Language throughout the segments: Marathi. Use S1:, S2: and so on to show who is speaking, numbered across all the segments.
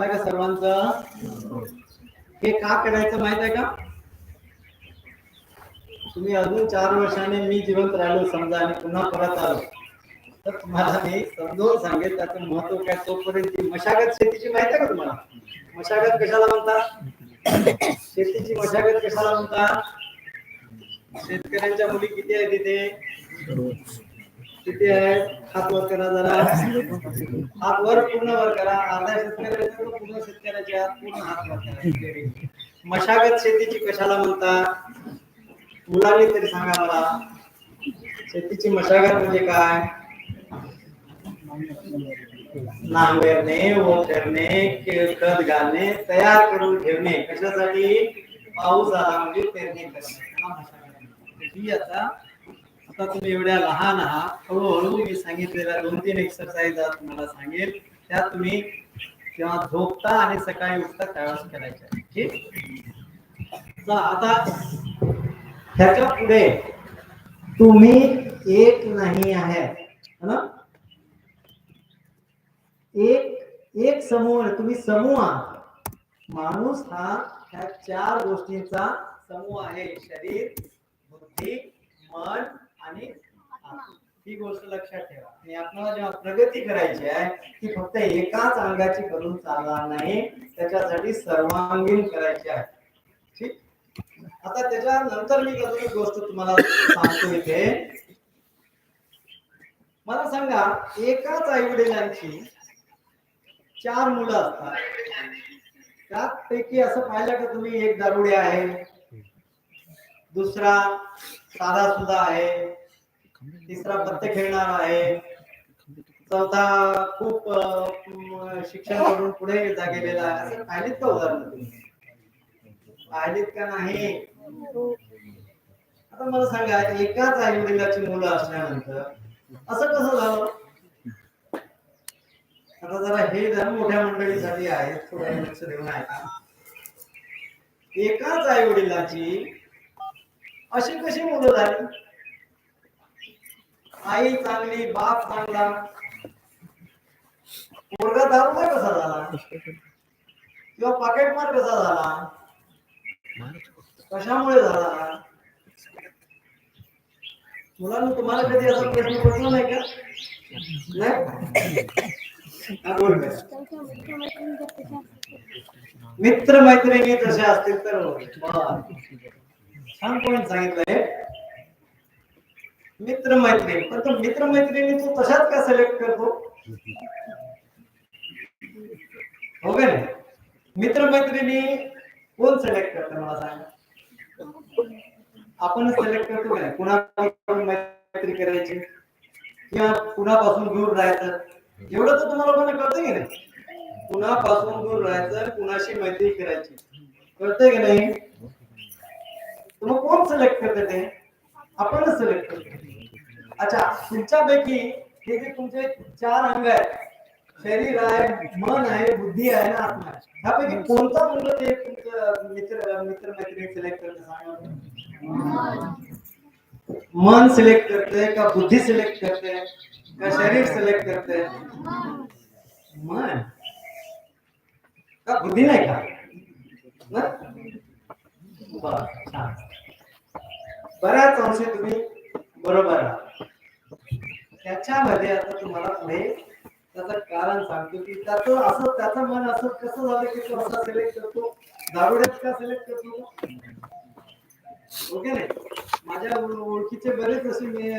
S1: झालं का सर्वांचं? हे का करायचं माहीत आहे का? तुम्ही अजून चार वर्षाने मी जिवंत राहिलो समजा आणि पुन्हा परत आलो. तर तुम्हाला मी समजावून सांगेल त्याचं महत्त्व काय तोपर्यंत मशागत शेतीची माहिती आहे का तुम्हाला? मशागत कशाला म्हणतात? शेतीची मशागत कशाला म्हणतात? शेतकऱ्यांच्या मुली किती आहे तिथे किती आहे. हात वर करा जरा. हात वर पूर्ण वर करा. तर पूर्ण शेतकऱ्याचे हात पूर्ण हात वर करा. मशागत शेतीची कशाला म्हणतात मुलांनी तरी सांगा मला. शेतीची मशागत म्हणजे काय? नांगरणे खत घालणे, तयार करून ठेवणे. कशासाठी? पाऊस आला म्हणजे पेरणी करणे. आता आता तुम्ही एवढ्या लहान आहात. हळूहळू मी सांगितलेल्या दोन तीन एक्सरसाइज तुम्हाला सांगेल. त्या तुम्ही किंवा झोपता आणि सकाळी उठता त्यावेळेस करायच्या ठीक? आता ह्याच्या पुढे तुम्ही एक नाही आहे. ना? एक एक समूह तुम्ही समूह आहात. माणूस हा ह्या चार गोष्टींचा समूह आहे. शरीर बुद्धी मन आणि ही गोष्ट लक्षात ठेवा. आणि आपल्याला जेव्हा प्रगती करायची आहे ती फक्त एकाच अंगाची करून चालणार नाही. त्याच्यासाठी सर्वांगीण करायची आहे. ठीक? आता त्याच्यानंतर मी अजून एक गोष्ट तुम्हाला सांगतो इथे. मला सांगा एकाच आई वडिलांची चार मुलं असतात. त्यापैकी असं पाहिलं का तुम्ही एक दारुडे आहे? दुसरा साधा सुद्धा आहे. तिसरा पत्ते खेळणारा आहे. चौथा खूप शिक्षण करून पुढे गेलेला आहे. पाहिलीत का उदाहरण तुम्ही पाहिलीत का नाही? आता मला सांगा एकाच आई वडिलाची मुलं असल्यानंतर असं कसं झालं? आता जरा हे जरा मोठ्या मंडळीसाठी आहे थोडं लक्ष देऊन ऐका. एकाच आई वडिलाची अशी कशी मुलं झाली? आई चांगली बाप चांगला. पोरगा दारूचा कसा झाला? किंवा पाकेटमार कसा झाला? कशामुळे झाला? मुलांना तुम्हाला कधी असा प्रश्न पडला नाही का? मित्र मैत्रिणी जसे असतील तर छान पॉईंट सांगितलंय. मित्र मैत्रिणी पण तो मित्र मैत्रिणी तू तशाच का सिलेक्ट करतो? हो का नाही? मित्र मैत्रिणी कोण सिलेक्ट करत मला सांग? आपण सिलेक्ट करतो काय कुणापासून मैत्री करायची? किंवा कुणापासून दूर राहायचं? एवढं तर तुम्हाला पण कळतं की नाही? कुणापासून दूर राहायचं कुणाशी मैत्री करायची? कळतंय की नाही? तुम्हाला कोण सिलेक्ट करते ते? आपणच सिलेक्ट करतो. अच्छा तुमच्यापैकी हे जे तुमचे चार अंग आहेत, शरीर आहे, मन आहे, बुद्धी आहे ना आत्मा आहे ह्यापैकी कोणता मुलं ते तुमचं मित्र मित्र मैत्रिणी सिलेक्ट करते सांगा मन सिलेक्ट करते का बुद्धी सिलेक्ट करते का शरीर सिलेक्ट करते? मन. का बुद्धी नाही का? ना? बऱ्याच अंशी तुम्ही बरोबर आहात. त्याच्यामध्ये आता तुम्हाला पुढे त्याचं कारण सांगतो की त्याचं असं त्याचं मन असं कसं झालं की तो असा सिलेक्ट करतो? दारुड्यात का सिलेक्ट करतो? ओके नाही? माझ्या ओळखीचे बरेच असे मी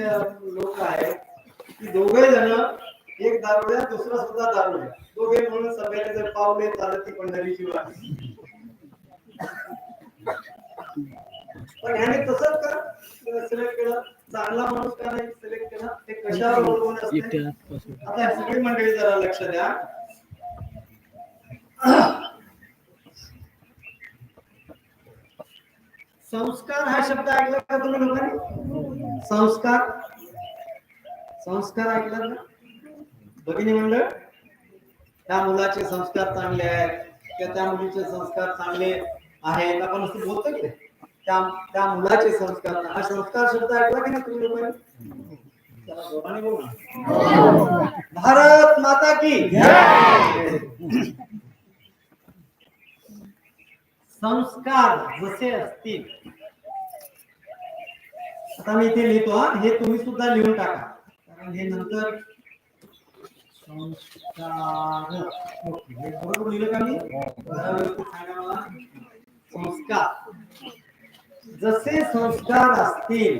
S1: लोक आहेत की दोघे जण एक दारुड्या दुसरा सुद्धा दारुड्या. दोघे म्हणून सगळ्याने जर पावले चालत ती पंढरीची वाट. पण ह्याने तसंच का सिलेक्ट केलं. चांगला माणूस का नाही सिलेक्ट केला. ते कशावर अवलंबून असते? आता सगळी मंडळी जरा लक्ष द्या. संस्कार हा शब्द ऐकला का तुम्ही लोकांनी? संस्कार. संस्कार ऐकला ना भगिनी मंडळ त्या मुलाचे संस्कार चांगले आहेत किंवा त्या मुलीचे संस्कार चांगले आहेत. आपण असं बोलतो की? त्या त्या मुलाचे संस्कार. हा संस्कार शब्द ऐकला की नाही तुम्ही लोकांनी? भारत माता की संस्कार जसे असतील. आता मी इथे लिहितो हे. तुम्ही सुद्धा लिहून टाका. कारण हे नंतर संस्कार. हे बरोबर लिहिलं का मी? संस्कार. जसे संस्कार असतील.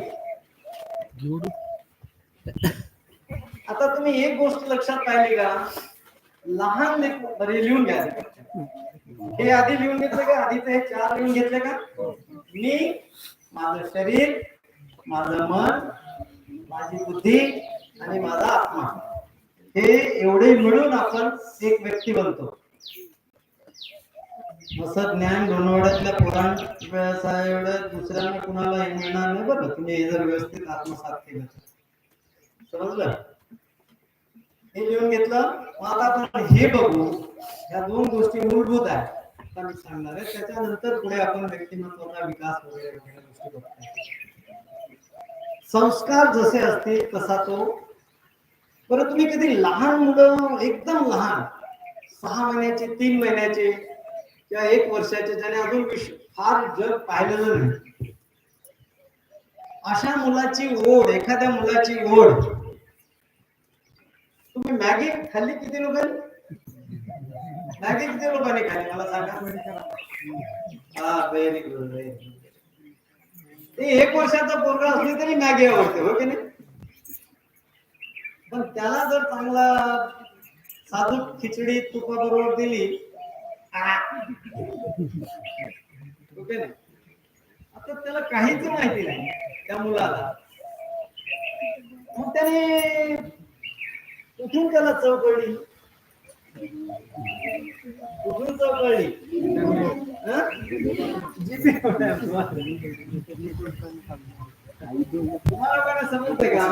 S1: आता तुम्ही एक गोष्ट लक्षात पाहिली का? लहान लेकरं- बरे लिहून घ्या हे आधी लिहून घेतलं का? आधीच हे चार लिहून घेतले का? मी माझं शरीर माझं मन माझी बुद्धी आणि माझा आत्मा. हे एवढे मिळून आपण एक व्यक्ती बनतो. असं ज्ञान लोणावळ्यातल्या पुराण एवढं दुसऱ्यांना कुणाला मिळणार नाही बरं. तुम्ही हे जर व्यवस्थित आत्मसात केलं समजलं? हे लिहून घेतलं. मग आता आपण हे बघू. या दोन गोष्टी मूलभूत आहेत. आता मी सांगणार आहे. त्याच्यानंतर पुढे आपण व्यक्तिमत्वाचा विकास वगैरे वगैरे गोष्टी बघतो संस्कार जसे असतील तसा तो. बरं तुम्ही कधी लहान मुलं एकदम लहान सहा महिन्याचे तीन महिन्याचे किंवा एक वर्षाचे त्याने अजून विश्व फार जग पाहिलेलं नाही. अशा मुलाची ओढ एखाद्या मुलाची ओढ. तुम्ही मॅगी खाल्ली किती लोकांनी? मॅगी किती लोकांनी खाल्ली? मला सांगा. हा व्हेरी गुड ते एक वर्षाचा पोरगा असली तरी मॅगी आवडते हो की नाही? पण त्याला जर चांगला साधू खिचडी तुपाबरोबर दिली आता त्याला काहीच माहिती नाही त्या मुलाला. मग त्याने कुठून त्याला चौकळली कुठून चौकळली तुम्हाला काय समजते का?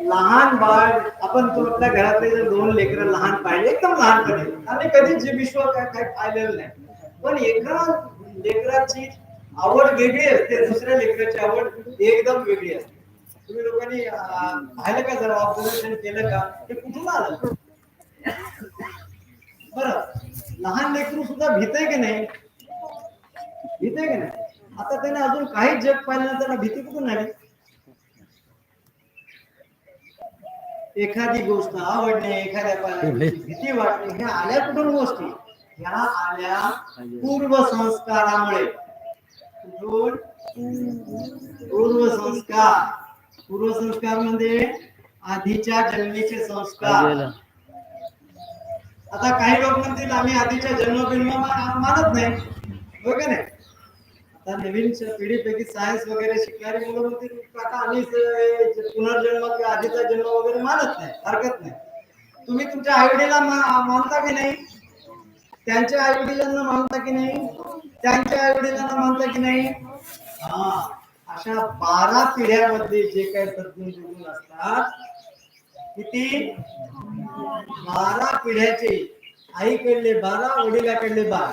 S1: लहान बाळ आपण तो आपल्या घरातले जर दोन लेकर लहान पाहिले एकदम लहानपणी. आणि कधी जे विश्व काय काय पाहिलेलं नाही. पण एका लेकराची आवड वेगळी असते दुसऱ्या लेकराची आवड एकदम वेगळी असते. तुम्ही लोकांनी पाहिलं का जर ऑब्झर्वेशन केलं का? ते कुठून आलं? बर लहान लेकरू सुद्धा भीतय की नाही? भीतय की नाही? आता त्याने अजून काहीच जग पाहिलं त्याला भीती कुठून आली? एखादी गोष्ट आवडणे एखाद्या भीती वाटणे ह्या आल्या कुठून गोष्टी? ह्या आल्या पूर्व संस्कारामुळे. पूर्व संस्कार. पूर्व संस्कार म्हणजे आधीच्या जन्मीचे संस्कार. आता काही लोक म्हणतील आम्ही आधीच्या जन्म बिन्म मा- मानत नाही. हो का नाही? आता नवीन पिढी पिढीपैकी सायन्स वगैरे शिकणारी मुलं म्हणते काका आम्ही पुनर्जन्म किंवा आधीचा जन्म वगैरे मानत नाही हरकत नाही. तुम्ही तुमच्या आईवडीला मानता की नाही? त्यांच्या आईवडिलांना मानता की नाही? त्यांच्या आईवडिलांना मानता की नाही? हा अशा बारा पिढ्यामध्ये जे काही तज्ञ असतात किती? बारा पिढ्याचे आईकडले बारा वडिलाकडले बारा.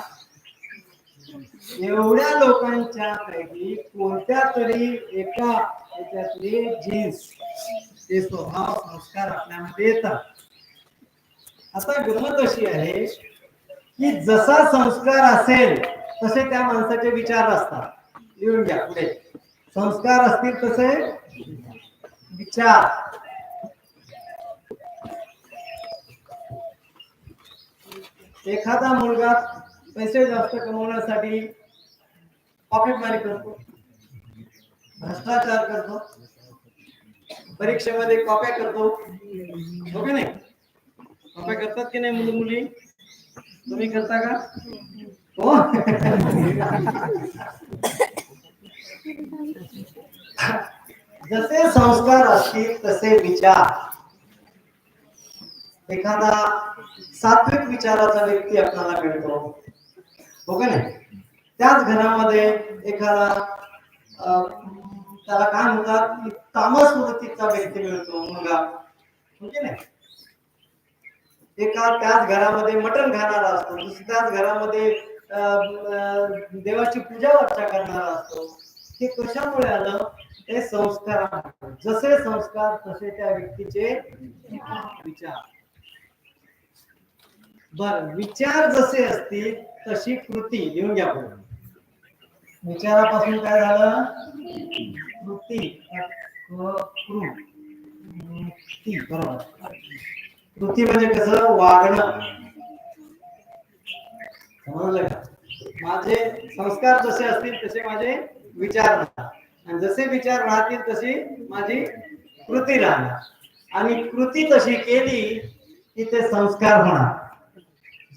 S1: एवढ्या लोकांच्या पैकी कोणत्या तरी एका याच्यातले जीन्स ते स्वभाव संस्कार आपल्यामध्ये येतात. आता गमत अशी आहे की जसा संस्कार असेल तसे त्या माणसाचे विचार असतात. लिहून घ्या पुढे. संस्कार असतील तसे विचार. एखादा मुलगा पैसे जास्त कमवण्यासाठी पॉकेटमारी करतो. भ्रष्टाचार करतो. परीक्षेमध्ये कॉप्या करतो. हो की नाही? कॉप्या करतात की नाही मुलं मुली? तुम्ही करता का? हो. जसे संस्कार असतील तसे विचार. एखादा सात्विक विचाराचा व्यक्ती आपल्याला मिळतो. हो का नाही? त्याच घरामध्ये एखादा अं, त्याला काय म्हणतात तामस वृत्तीचा व्यक्ती मिळतो मुलगा. म्हणजे नाही? एका त्याच घरामध्ये मटण खाणारा असतो दुसऱ्याच घरामध्ये देवाची पूजा अर्चा करणारा असतो. हे कशामुळे आलं? ते संस्कार जसे संस्कार तसे त्या व्यक्तीचे विचार. बर विचार जसे असतील तशी कृती लिहून घ्या पुढे. विचारापासून काय झालं? कृती कृती बरोबर. कृती म्हणजे कसं? वागणं. समजलं का? माझे संस्कार जसे असतील तसे माझे विचार राहतात. आणि जसे विचार राहतील तशी माझी कृती राहणार. आणि कृती तशी केली की ते संस्कार होणार.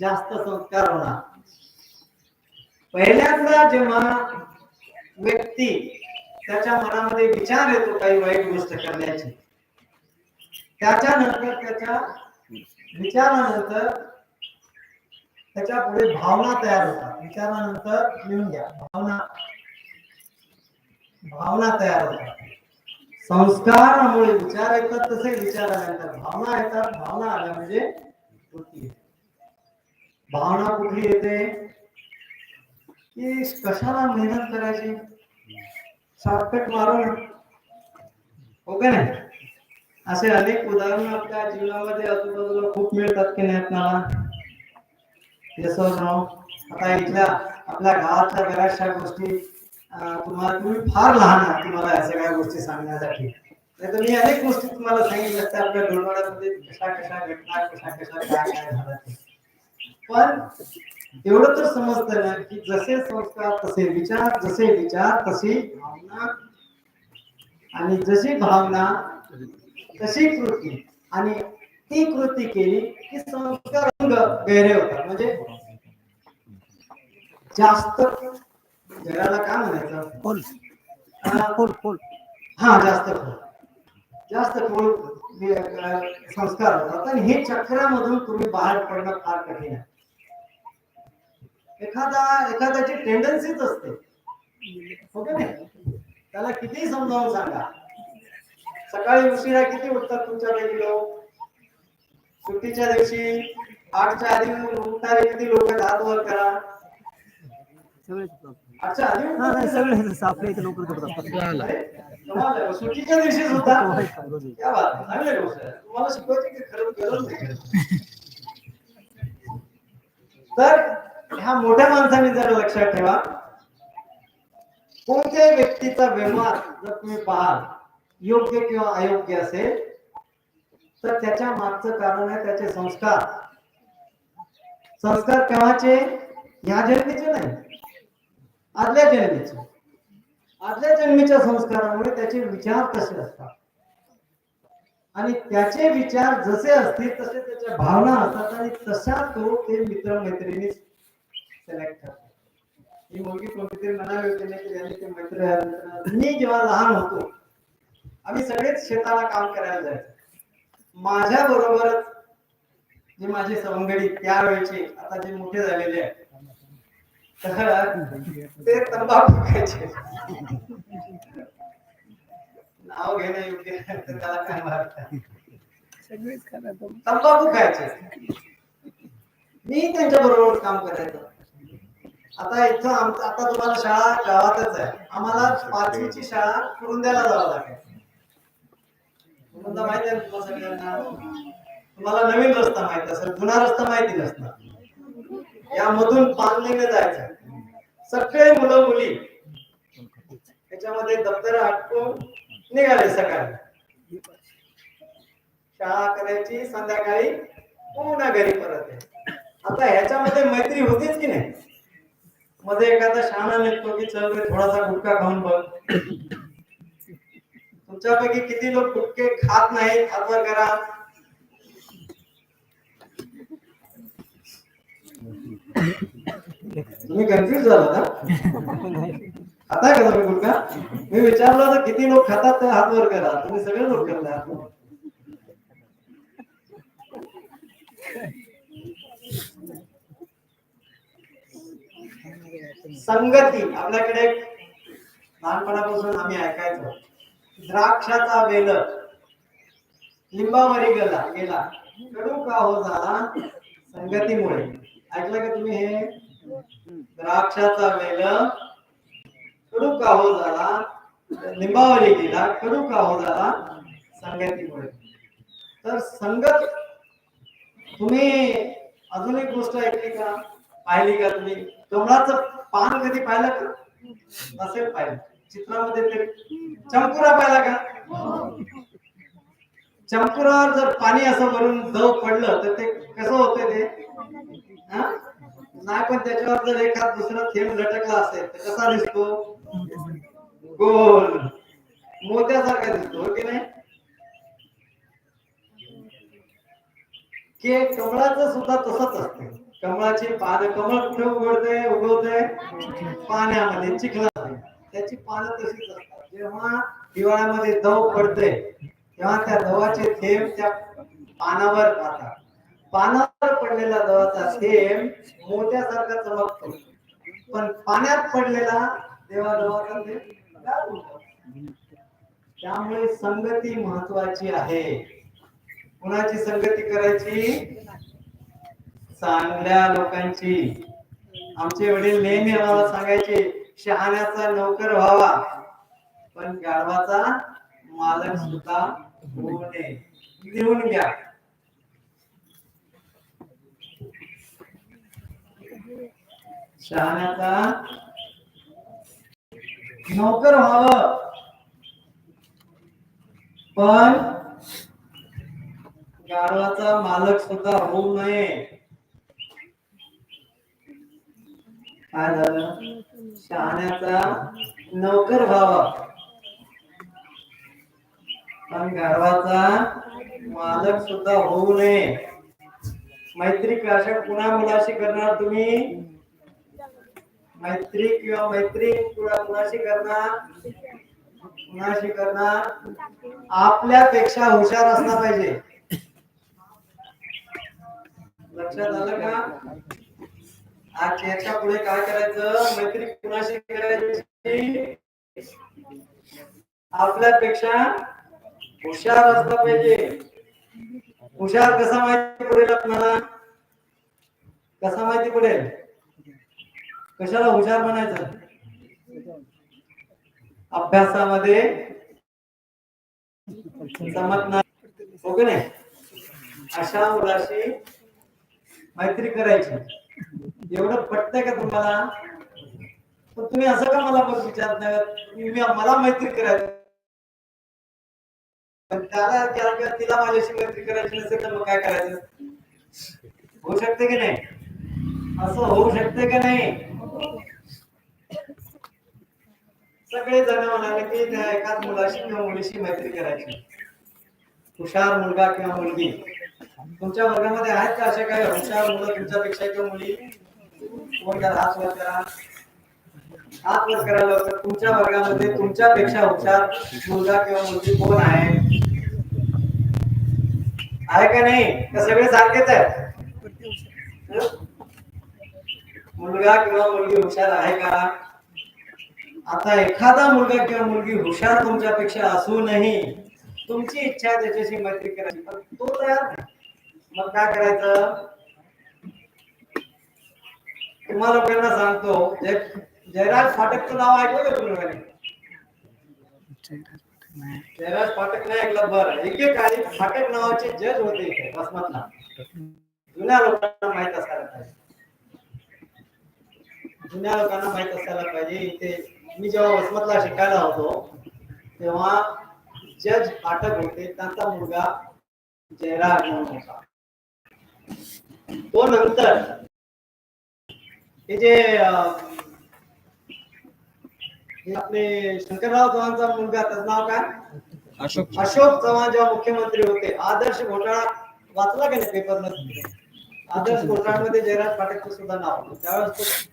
S1: जास्त संस्कार होणार. पहिल्यांदा जेव्हा व्यक्ती त्याच्या मनामध्ये विचार येतो काही वाईट गोष्ट करण्याची त्याच्यानंतर त्याच्या विचारानंतर त्याच्या पुढे भावना तयार होतात. विचारानंतर लिहून घ्या. भावना. भावना तयार होतात. संस्कारामुळे विचार येतात तसे विचार आल्यानंतर भावना येतात. भावना आल्या म्हणजे कृती भावना कुठली येते? की कशाला मेहनत करायची शॉर्टकट मारून हो का नाही असे अनेक उदाहरण आपल्या जीवनामध्ये आजूबाजूला खूप मिळतात की नाही आपल्याला? Yes आता इथल्या आपल्या गावातल्या बऱ्याचशा गोष्टी तुम्हाला तुम्ही फार लहान आहात तुम्हाला या सगळ्या गोष्टी सांगण्यासाठी. नाही तर मी अनेक गोष्टी तुम्हाला सांगितल्या असत्या आपल्या डोळ्यामध्ये कशा कशा घटना कशा कशा काय काय झालं ते. पण एवढं तर समजतं ना की जसे संस्कार तसे विचार जसे विचार तशी भावना. आणि जशी भावना तशी कृती. आणि ती कृती केली की संस्कार अंग गहरे होतात. म्हणजे जास्त जगाला काय म्हणायचं? हा, हा जास्त खोल. जास्त खोल संस्कार होतात. आणि हे चक्रामधून तुम्ही बाहेर पडणं फार कठीण आहे. एखादा एखाद्याची टेंडन्सीच असते हो का नाही त्याला किती समजावून सांगा सकाळी उशिरा किती उठतात तुमच्यापैकी लोक सुट्टीच्या दिवशी आठच्या आधी उठणारे किती लोक हात वर करा आधी
S2: हा सगळे आपल्या इथे लवकर.
S1: सुट्टीच्या दिवशी सुद्धा. क्या बात आहे. चांगली गोष्ट. तुम्हाला शिकवायची की खरं गरज नाही तर ह्या मोठ्या माणसाने जर लक्षात ठेवा कोणत्याही व्यक्तीचा व्यवहार जर तुम्ही पाहाल योग्य किंवा अयोग्य असेल तर त्याच्या मागचं कारण आहे त्याचे संस्कार. संस्कार केव्हाचे? ह्या जन्मीचे नाही. आदल्या जन्मीचे. आदल्या जन्मीच्या संस्कारामुळे त्याचे विचार कसे असतात. आणि त्याचे विचार जसे असतील तसे त्याच्या भावना असतात आणि तशा तो ते मित्र मैत्रिणी सिलेक्ट करतात ही मुलगी कोणतीतरी म्हणाली होती नाही की यांनी ते मित्र मी जेव्हा लहान होतो आम्ही सगळेच शेताला काम करायला जायचो. माझ्या बरोबरच जे माझे सवंगडी त्यावेळेचे आता जे मोठे झालेले आहेत ते तंबाखू खायचे. नाव घेणं योग्य त्याला काय मारतात तंबाखू खायचे. मी त्यांच्या बरोबर काम करायचो. आता इथं आता तुम्हाला शाळा गावातच आहे. आम्हाला पाचवीची शाळा कुरुंद्याला जावं लागेल. कुरुंदा माहिती आहे तुम्हाला सगळ्यांना? तुम्हाला नवीन रस्ता माहीत असेल जुना रस्ता माहिती नसणार. यामधून पांगलीने जायचं सगळे मुलं मुली त्याच्यामध्ये दप्तर आटकून निघाले सकाळी. शाळा करायची संध्याकाळी पुन्हा घरी परत आहे आता ह्याच्यामध्ये मैत्री होतीच की नाही? मध्ये एखादा शहाणा निघतो की चल रे थोडासा गुटखा खाऊन बघ. तुमच्यापैकी किती लोक गुटके खात नाहीत? हातवर करा. तुम्ही कन्फ्युज झाला ना खाता का तुम्ही गुटखा? मी विचारलं होतं किती लोक खातात तर हात वर करा. तुम्ही सगळे लोक करता संगती. आपल्याकडे लहानपणापासून आम्ही ऐकायचो. द्राक्षाचा वेल. लिंबावरी गेला गेला. कडू का हो झाला संगतीमुळे? ऐकलं का तुम्ही हे? द्राक्षाचा वेल. कडू का हो झाला? लिंबावरी गेला कडू का हो झाला संगतीमुळे? तर संगत तुम्ही अजून एक गोष्ट ऐकली का? पाहिली का तुम्ही? कमळाचं पान कधी पाहिलं का? नसेल पाहिलं. चित्रामध्ये ते चमकुरा पाहिला का? चंपुरावर जर पाणी असं भरून दव पडलं तर ते कसं होतं ते? नाही पण त्याच्यावर जर एखाद दुसरा थेंब लटकला असेल तर कसा दिसतो? गोल. मोत्यासारखा दिसतो हो की नाही? की कमळाचं सुद्धा तसंच असतं. कमळाची पानं कमळ कुठे उघडते उगवते पाण्यामध्ये चिखलामध्ये त्याची पानं तशीच असतात. जेव्हा हिवाळ्यामध्ये दव पडते तेव्हा त्या दवाचे थेंब त्या पानावर राहतात. पानावर पडलेला दवाचा थेंब मोत्यासारखा चमकतो. पण पाण्यात पडलेला देवा दवाचा थेंब. त्यामुळे संगती महत्वाची आहे. कुणाची संगती करायची? चांगल्या लोकांची. आमचे वडील नेहमी आम्हाला सांगायचे शहाण्याचा नोकर व्हावा. पण गाढवाचा मालक सुद्धा होऊ नये. लिहून घ्या. शहाण्याचा नोकर व्हावं. पण गाढवाचा मालक सुद्धा होऊ नये. काय झालं शहाण्याचा नोकर व्हावा. पण गर्वाचा मालक सुद्धा होऊ नये. मैत्री अशा कुणा मुलाशी करणार तुम्ही? मैत्री किंवा मैत्री कुणा कुणाशी करणार? कुणाशी करणार? आपल्यापेक्षा हुशार असला पाहिजे. लक्षात आलं का? आज याच्यापुढे काय करायचं? मैत्री कुणाशी करायची? आपल्यापेक्षा हुशार असला पाहिजे. हुशार कसा माहिती पडेल आपल्याला? कसा माहिती पडेल? कशाला हुशार म्हणायचं? अभ्यासामध्ये जमत हो नाही? अशा मुलाशी मैत्री करायची. एवढं पटतंय का तुम्हाला? पण तुम्ही असं का मला बघ विचारत नाही मला मैत्री करायची. पण त्याला त्याला किंवा तिला माझ्याशी मैत्री करायची नसेल तर मग काय करायचं? होऊ शकते की नाही? असं होऊ शकते का नाही? सगळे जण म्हणाले की त्या एकाच मुलाशी किंवा मुलीशी मैत्री करायची. हुशार मुलगा किंवा मुलगी. तुमच्या वर्गामध्ये आहेत का असे काही हुशार मुलं तुमच्यापेक्षा किंवा मुली? करा हात वर करा हात वर करा लवकर तुमच्या वर्गामध्ये तुमच्यापेक्षा हुशार मुलगा किंवा मुलगी कोण आहे आहे का नाही का सगळे सारखेच आहेत मुलगा किंवा मुलगी हुशार आहे का आता एखादा मुलगा किंवा मुलगी हुशार तुमच्यापेक्षा असूनही तुमची इच्छा त्याच्याशी मैत्री करायची पण तो तयार मग काय करायचं तुम्हाला लोकांना सांगतो जयराज फाटकचं नाव ऐकलं का तुम्ही? जयराज फाटक नाही ऐकलं बरं. एकेकाळी फाटक नावाचे जज होते इथे वसमतला. जुन्या लोकांना माहीत असायला पाहिजे. जुन्या लोकांना माहीत असायला पाहिजे. इथे मी जेव्हा वसमतला शिकायला होतो तेव्हा जज फाटक होते त्यांचा मुलगा जयराज म्हणून होता. तो नंतर हे जे आपले शंकरराव चव्हाणचा मुलगा त्याचं नाव काय?
S2: अशोक
S1: अशोक चव्हाण जेव्हा मुख्यमंत्री होते आदर्श घोटाळा वाचला का नाही पेपर आदर्श घोटाळ्यामध्ये जयराज पाटीलचं सुद्धा नाव होतं. त्यावेळेस